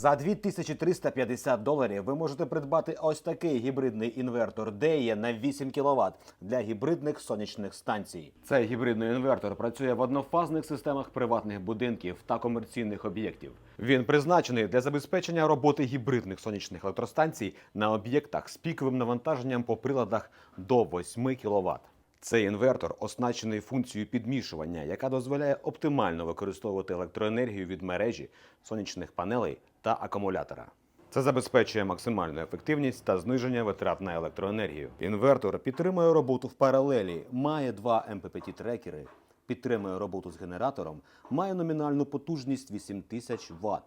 За 2350 доларів ви можете придбати ось такий гібридний інвертор DEA на 8 кВт для гібридних сонячних станцій. Цей гібридний інвертор працює в однофазних системах приватних будинків та комерційних об'єктів. Він призначений для забезпечення роботи гібридних сонячних електростанцій на об'єктах з піковим навантаженням по приладах до 8 кВт. Цей інвертор оснащений функцією підмішування, яка дозволяє оптимально використовувати електроенергію від мережі, сонячних панелей та акумулятора. Це забезпечує максимальну ефективність та зниження витрат на електроенергію. Інвертор підтримує роботу в паралелі, має два МППТ трекери, підтримує роботу з генератором, має номінальну потужність 8000 Вт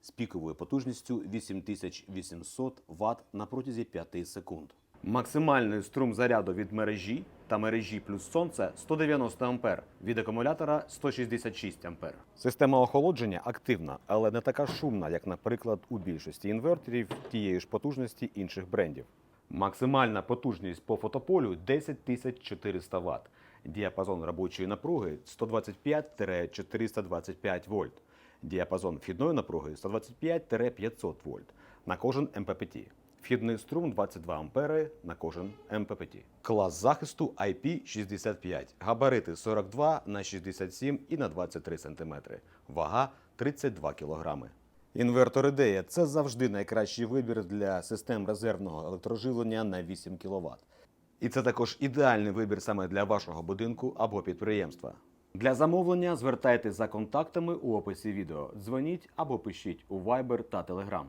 з піковою потужністю 8800 Вт на протязі 5 секунд. Максимальний струм заряду від мережі та мережі плюс сонце 190 А, від акумулятора 166 А. Система охолодження активна, але не така шумна, як, наприклад, у більшості інверторів тієї ж потужності інших брендів. Максимальна потужність по фотополю 10400 Вт. Діапазон робочої напруги 125-425 вольт. Діапазон вхідної напруги 125-500 вольт на кожен МППТ. Вхідний струм 22 ампери на кожен МППТ. Клас захисту IP65. Габарити 42 на 67 і на 23 см. Вага 32 кг. Інвертор ідея це завжди найкращий вибір для систем резервного електроживлення на 8 кВт. І це також ідеальний вибір саме для вашого будинку або підприємства. Для замовлення звертайтесь за контактами у описі відео, дзвоніть або пишіть у Viber та Telegram.